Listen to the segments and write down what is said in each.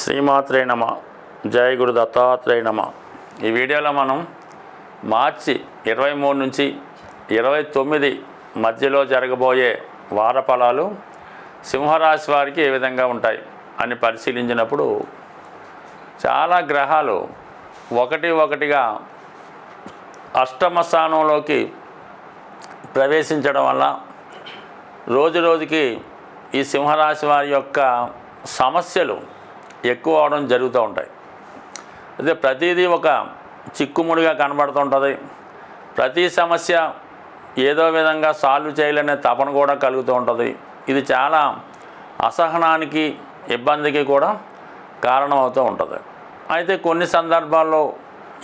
శ్రీమాత్రే నమ. జయ గురు దత్తాత్రేయ నమ. ఈ వీడియోలో మనం మార్చి ఇరవై మూడు నుంచి ఇరవై తొమ్మిది మధ్యలో జరగబోయే వార ఫలాలు సింహరాశి వారికి ఏ విధంగా ఉంటాయి అని పరిశీలించినప్పుడు చాలా గ్రహాలు ఒకటి ఒకటిగా అష్టమ స్థానంలోకి ప్రవేశించడం వల్ల రోజు రోజుకి ఈ సింహరాశి వారి యొక్క సమస్యలు ఎక్కువ అవడం జరుగుతూ ఉంటాయి. అయితే ప్రతిదీ ఒక చిక్కుముడిగా కనబడుతుంటుంది ప్రతి సమస్య ఏదో విధంగా సాల్వ్ చేయాలనే తపన కూడా కలుగుతూ ఉంటుంది. ఇది చాలా అసహనానికి ఇబ్బందికి కూడా కారణమవుతూ ఉంటుంది. అయితే కొన్ని సందర్భాల్లో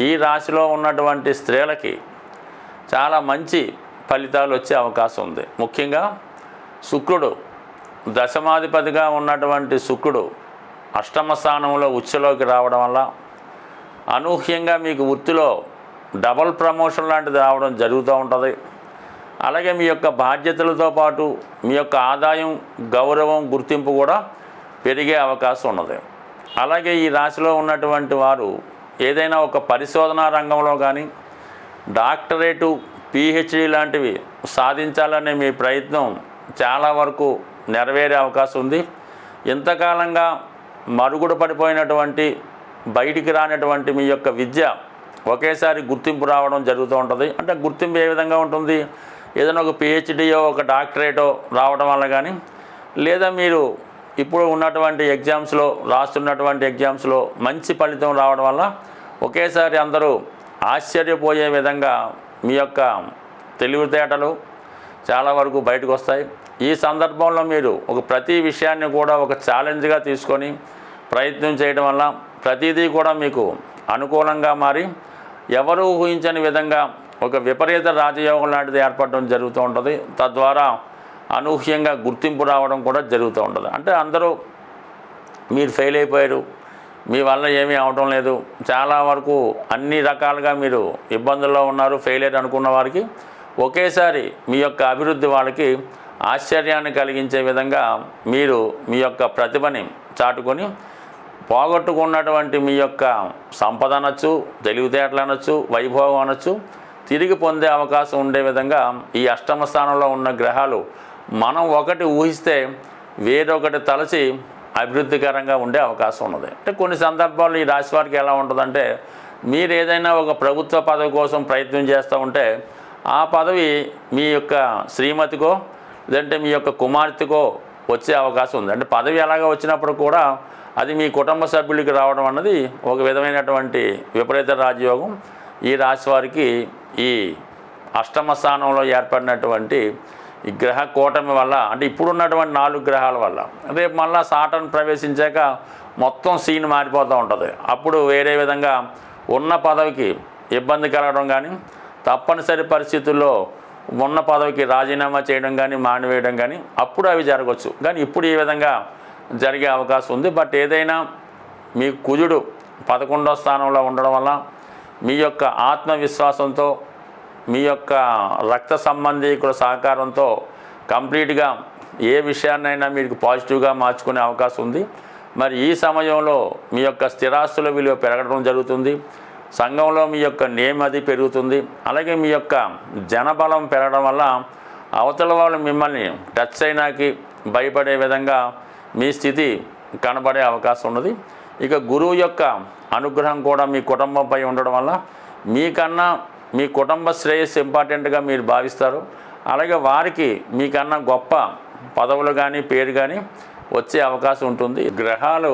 ఈ రాశిలో ఉన్నటువంటి స్త్రీలకి చాలా మంచి ఫలితాలు వచ్చే అవకాశం ఉంది. ముఖ్యంగా శుక్రుడు దశమాధిపతిగా ఉన్నటువంటి శుక్రుడు అష్టమ స్థానంలో ఉచ్చలోకి రావడం వల్ల అనూహ్యంగా మీకు వృత్తిలో డబల్ ప్రమోషన్ లాంటిది రావడం జరుగుతూ ఉంటుంది. అలాగే మీ యొక్క బాధ్యతలతో పాటు మీ యొక్క ఆదాయం గౌరవం గుర్తింపు కూడా పెరిగే అవకాశం ఉన్నది. అలాగే ఈ రాశిలో ఉన్నటువంటి వారు ఏదైనా ఒక పరిశోధనా రంగంలో కానీ డాక్టరేటు పిహెచ్డి లాంటివి సాధించాలనే మీ ప్రయత్నం చాలా వరకు నెరవేరే అవకాశం ఉంది. ఇంతకాలంగా మరుగుడు పడిపోయినటువంటి బయటికి రానటువంటి మీ యొక్క విద్య ఒకేసారి గుర్తింపు రావడం జరుగుతూ ఉంటుంది. అంటే గుర్తింపు ఏ విధంగా ఉంటుంది? ఏదైనా ఒక పిహెచ్డియో ఒక డాక్టరేటో రావడం వల్ల కానీ లేదా మీరు ఇప్పుడు ఉన్నటువంటి ఎగ్జామ్స్లో రాస్తున్నటువంటి ఎగ్జామ్స్లో మంచి ఫలితం రావడం వల్ల ఒకేసారి అందరూ ఆశ్చర్యపోయే విధంగా మీ యొక్క తెలివితేటలు చాలా వరకు బయటకు వస్తాయి. ఈ సందర్భంలో మీరు ఒక ప్రతి విషయాన్ని కూడా ఒక ఛాలెంజ్గా తీసుకొని ప్రయత్నం చేయడం వల్ల ప్రతిదీ కూడా మీకు అనుకూలంగా మారి ఎవరూ ఊహించని విధంగా ఒక విపరీత రాజయోగం లాంటిది ఏర్పడడం జరుగుతూ ఉంటుంది. తద్వారా అనూహ్యంగా గుర్తింపు రావడం కూడా జరుగుతూ ఉంటుంది. అంటే అందరూ మీరు ఫెయిల్ అయిపోయారు మీ వల్ల ఏమీ అవటం లేదు. చాలా వరకు అన్ని రకాలుగా మీరు ఇబ్బందుల్లో ఉన్నారు ఫెయిలియర్ అనుకున్న వారికి ఒకేసారి మీ యొక్క అభివృద్ధి వాళ్ళకి ఆశ్చర్యాన్ని కలిగించే విధంగా మీరు మీ యొక్క ప్రతిభని చాటుకొని పోగొట్టుకున్నటువంటి మీ యొక్క సంపద అనొచ్చు తెలివితేటలు అనొచ్చు వైభవం అనొచ్చు తిరిగి పొందే అవకాశం ఉండే విధంగా ఈ అష్టమ స్థానంలో ఉన్న గ్రహాలు మనం ఒకటి ఊహిస్తే వేరొకటి తలచి అభివృద్ధికరంగా ఉండే అవకాశం ఉన్నది. అంటే కొన్ని సందర్భాల్లో ఈ రాశి వారికి ఎలా ఉంటుందంటే మీరు ఏదైనా ఒక ప్రభుత్వ పదవి కోసం ప్రయత్నం చేస్తూ ఉంటే ఆ పదవి మీ యొక్క శ్రీమతికో లేదంటే మీ యొక్క కుమార్తెకో వచ్చే అవకాశం ఉంది. అంటే పదవి ఎలాగ వచ్చినప్పుడు కూడా అది మీ కుటుంబ సభ్యులకి రావడం అన్నది ఒక విధమైనటువంటి విపరీత రాజయోగం. ఈ రాశి వారికి ఈ అష్టమ స్థానంలో ఏర్పడినటువంటి ఈ గ్రహ కూటమి వల్ల అంటే ఇప్పుడున్నటువంటి నాలుగు గ్రహాల వల్ల రేపు మళ్ళీ సాటన్ ప్రవేశించాక మొత్తం సీన్ మారిపోతూ ఉంటుంది. అప్పుడు వేరే విధంగా ఉన్న పదవికి ఇబ్బంది కలగడం కానీ తప్పనిసరి పరిస్థితుల్లో ఉన్న పదవికి రాజీనామా చేయడం కానీ మానివేయడం కానీ అప్పుడు అవి జరగవచ్చు కానీ ఇప్పుడు ఈ విధంగా జరిగే అవకాశం ఉంది. బట్ ఏదైనా మీ కుజుడు పదకొండో స్థానంలో ఉండడం వల్ల మీ యొక్క ఆత్మవిశ్వాసంతో మీ యొక్క రక్త సంబంధీకుల సహకారంతో కంప్లీట్గా ఏ విషయాన్నైనా మీకు పాజిటివ్గా మార్చుకునే అవకాశం ఉంది. మరి ఈ సమయంలో మీ యొక్క స్థిరాస్తుల విలువ పెరగడం జరుగుతుంది. సంఘంలో మీ యొక్క నేమ్ అది పెరుగుతుంది. అలాగే మీ యొక్క జనబలం పెరగడం వల్ల అవతల వాళ్ళు మిమ్మల్ని టచ్ అయినాకి భయపడే విధంగా మీ స్థితి కనబడే అవకాశం ఉన్నది. ఇక గురువు యొక్క అనుగ్రహం కూడా మీ కుటుంబంపై ఉండడం వల్ల మీకన్నా మీ కుటుంబ శ్రేయస్సు ఇంపార్టెంట్గా మీరు భావిస్తారు. అలాగే వారికి మీకన్నా గొప్ప పదవులు కానీ పేరు కానీ వచ్చే అవకాశం ఉంటుంది. గ్రహాలు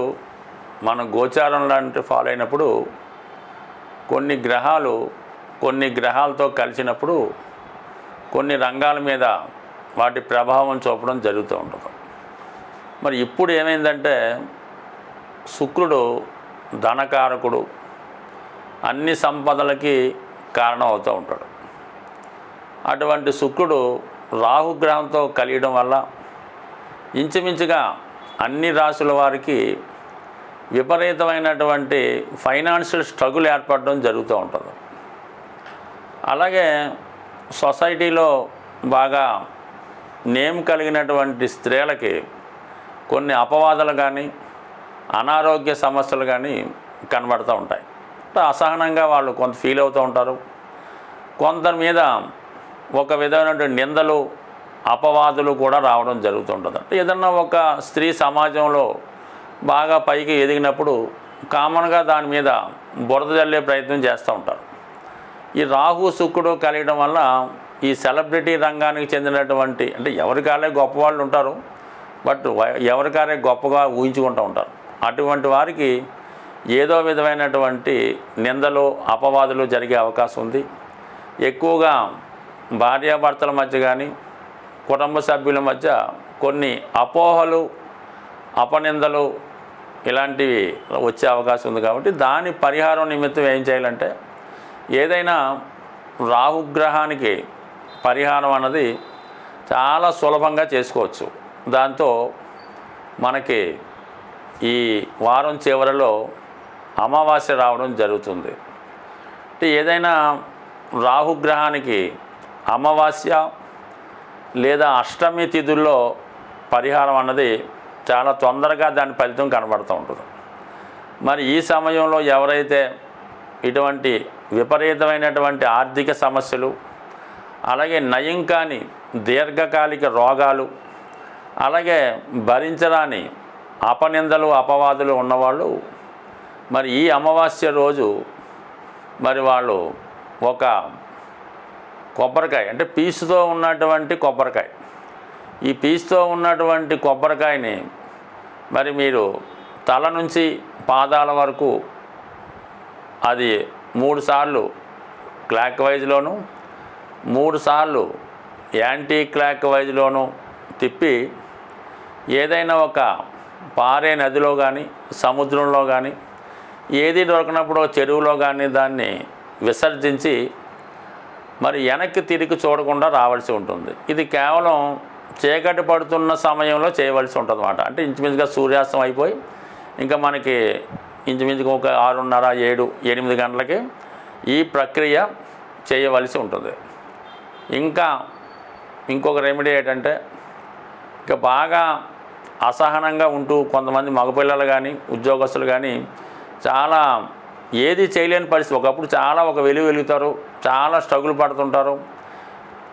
మన గోచారం లాంటి ఫాలో అయినప్పుడు కొన్ని గ్రహాలు కొన్ని గ్రహాలతో కలిసినప్పుడు కొన్ని రంగాల మీద వాటి ప్రభావం చూపడం జరుగుతూ ఉంటుంది. మరి ఇప్పుడు ఏమైందంటే శుక్రుడు ధనకారకుడు అన్ని సంపదలకి కారణం అవుతూ ఉంటాడు. అటువంటి శుక్రుడు రాహుగ్రహంతో కలియడం వల్ల ఇంచుమించుగా అన్ని రాసుల వారికి విపరీతమైనటువంటి ఫైనాన్షియల్ స్ట్రగుల్ ఏర్పడడం జరుగుతూ ఉంటుంది. అలాగే సొసైటీలో బాగా నేమ్ కలిగినటువంటి స్త్రీలకి కొన్ని అపవాదాలు కానీ అనారోగ్య సమస్యలు కానీ కనబడుతూ ఉంటాయి. అసహనంగా వాళ్ళు కొంత ఫీల్ అవుతూ ఉంటారు. కొందరి మీద ఒక విధమైనటువంటి నిందలు అపవాదులు కూడా రావడం జరుగుతుంటుంది అంటే ఏదన్నా ఒక స్త్రీ సమాజంలో బాగా పైకి ఎదిగినప్పుడు కామన్గా దాని మీద బురద జల్లే ప్రయత్నం చేస్తూ ఉంటారు. ఈ రాహు శుక్రుడు కలగడం వల్ల ఈ సెలబ్రిటీ రంగానికి చెందినటువంటి అంటే ఎవరికాలే గొప్పవాళ్ళు ఉంటారు. బట్ ఎవరికారే గొప్పగా ఊహించుకుంటూ ఉంటారు. అటువంటి వారికి ఏదో విధమైనటువంటి నిందలు అపవాదులు జరిగే అవకాశం ఉంది. ఎక్కువగా భార్యాభర్తల మధ్య కానీ కుటుంబ సభ్యుల మధ్య కొన్ని అపోహలు అపనిందలు ఇలాంటివి వచ్చే అవకాశం ఉంది కాబట్టి దాని పరిహారం నిమిత్తం ఏం చేయాలంటే ఏదైనా రాహుగ్రహానికి పరిహారం అన్నది చాలా సులభంగా చేసుకోవచ్చు. దాంతో మనకి ఈ వారం చివరిలో అమావాస్య రావడం జరుగుతుంది. అంటే ఏదైనా రాహుగ్రహానికి అమావాస్య లేదా అష్టమి తిథుల్లో పరిహారం అన్నది చాలా తొందరగా దాని ఫలితం కనబడుతూ ఉంటుంది. మరి ఈ సమయంలో ఎవరైతే ఇటువంటి విపరీతమైనటువంటి ఆర్థిక సమస్యలు అలాగే నయం కాని దీర్ఘకాలిక రోగాలు అలాగే భరించరాని అపనిందలు అపవాదులు ఉన్నవాళ్ళు మరి ఈ అమావాస్య రోజు మరి వాళ్ళు ఒక కొబ్బరికాయ అంటే పీసుతో ఉన్నటువంటి కొబ్బరికాయ. ఈ పీసుతో ఉన్నటువంటి కొబ్బరికాయని మరి మీరు తల నుంచి పాదాల వరకు అది మూడు సార్లు క్లాక్ వైజ్లోను మూడు సార్లు యాంటీ క్లాక్ వైజ్లోను తిప్పి ఏదైనా ఒక పారే నదిలో కానీ సముద్రంలో కానీ ఏది దొరకనప్పుడు చెరువులో కానీ దాన్ని విసర్జించి మరి వెనక్కి తిరిగి చూడకుండా రావాల్సి ఉంటుంది. ఇది కేవలం చీకటి పడుతున్న సమయంలో చేయవలసి ఉంటుంది అన్నమాట అంటే ఇంచుమించుగా సూర్యాస్తం అయిపోయి ఇంకా మనకి ఇంచుమించుగా ఒక ఆరున్నర ఏడు ఎనిమిది గంటలకి ఈ ప్రక్రియ చేయవలసి ఉంటుంది. ఇంకా ఇంకొక రెమెడీ ఏంటంటే ఇంకా బాగా అసహనంగా ఉంటూ కొంతమంది మగపిల్లలు కానీ ఉద్యోగస్తులు కానీ చాలా ఏది చేయలేని పరిస్థితి. ఒకప్పుడు చాలా ఒక వెలుగు వెలుగుతారు చాలా స్ట్రగుల్ పడుతుంటారు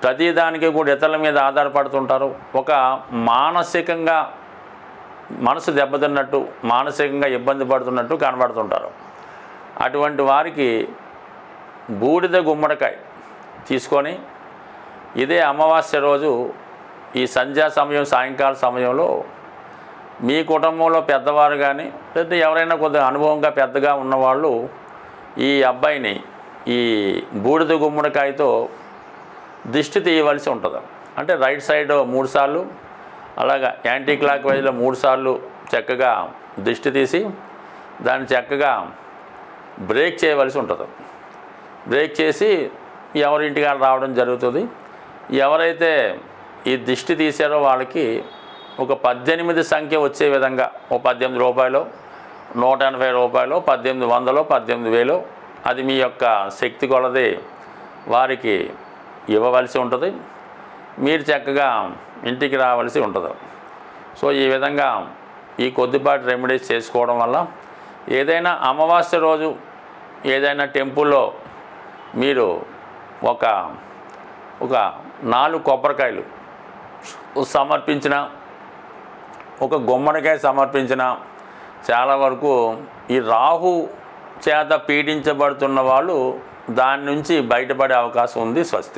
ప్రతిదానికి కూడా ఇతరుల మీద ఆధారపడుతుంటారు. ఒక మానసికంగా మనసు దెబ్బతిన్నట్టు మానసికంగా ఇబ్బంది పడుతున్నట్టు కనబడుతుంటారు. అటువంటి వారికి బూడిద గుమ్మడికాయ తీసుకొని ఇదే అమావాస్య రోజు ఈ సంధ్యా సమయం సాయంకాల సమయంలో మీ కుటుంబంలో పెద్దవారు కానీ లేదా ఎవరైనా కొద్దిగా అనుభవంగా పెద్దగా ఉన్నవాళ్ళు ఈ అబ్బాయిని ఈ బూడిద గుమ్మడికాయతో దిష్టి తీయవలసి ఉంటుంది. అంటే రైట్ సైడ్ మూడు సార్లు అలాగా యాంటీ క్లాక్ వైజ్లో మూడు సార్లు చక్కగా దిష్టి తీసి దాన్ని చక్కగా బ్రేక్ చేయవలసి ఉంటుంది. బ్రేక్ చేసి ఎవరింటికి రావడం జరుగుతుంది. ఎవరైతే ఈ దిష్టి తీసారో వాళ్ళకి ఒక పద్దెనిమిది సంఖ్య వచ్చే విధంగా ఓ పద్దెనిమిది రూపాయలు నూట ఎనభై రూపాయలు పద్దెనిమిది వందలు పద్దెనిమిది వేలు అది మీ యొక్క శక్తి కొలది వారికి ఇవ్వవలసి ఉంటుంది. మీరు చక్కగా ఇంటికి రావలసి ఉంటుంది. సో ఈ విధంగా ఈ కొద్దిపాటి రెమెడీస్ చేసుకోవడం వల్ల ఏదైనా అమావాస్య రోజు ఏదైనా టెంపుల్లో మీరు ఒక ఒక నాలుగు కొబ్బరికాయలు సమర్పించిన ఒక గుమ్మడికాయ సమర్పించిన చాలా వరకు ఈ రాహు చేత పీడించబడుతున్న వాళ్ళు దాని నుంచి బయటపడే అవకాశం ఉంది స్వస్తి.